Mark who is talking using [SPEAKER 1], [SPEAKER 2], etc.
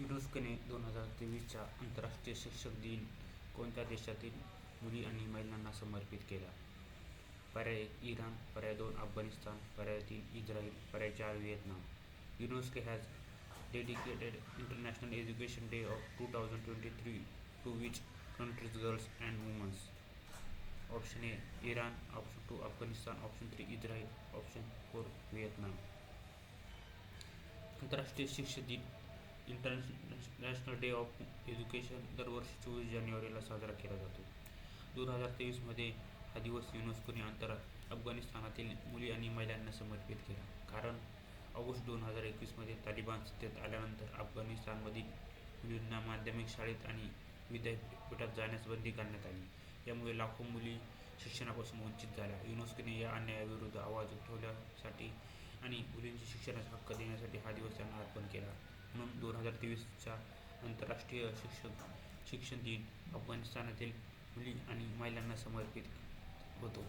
[SPEAKER 1] युनेस्कोने दोन हजार तेवीसचा आंतरराष्ट्रीय शिक्षक दिन कोणत्या देशातील मुली आणि महिलांना समर्पित केला? पर्याय एक इराण पर्याय दोन अफगाणिस्तान पर्याय तीन इस्रायल पर्याय चार Vietnam. UNESCO has dedicated international education day of two thousand twenty three to which countries girls and womens option A Iran option two Afghanistan option three Israel option four Vietnam आंतरराष्ट्रीय शिक्षक दिन international day of education दरवर्षी चोवीस जानेवारीला साजरा केला जातो. दोन हजार तेवीसमध्ये हा दिवस युनेस्कोने आंतर अफगाणिस्तानातील मुली आणि महिलांना समर्पित केला. कारण ऑगस्ट दोन हजार एकवीसमध्ये तालिबान सत्तेत आल्यानंतर अफगाणिस्तानमधील मुलींना माध्यमिक शाळेत आणि विद्यापीठात जाण्यास बंदी करण्यात आली. यामुळे लाखो मुली शिक्षणापासून वंचित झाल्या. युनेस्कोने या अन्यायाविरुद्ध आवाज उठवण्यासाठी आणि मुलींचे शिक्षणाचा हक्क देण्यासाठी हा दिवस त्यांना अर्पण केला म्हणून दोन हजार तेवीसचा आंतरराष्ट्रीय शिक्षक शिक्षण दिन अफगाणिस्तानातील मुली आणि महिलांना समर्पित होतो.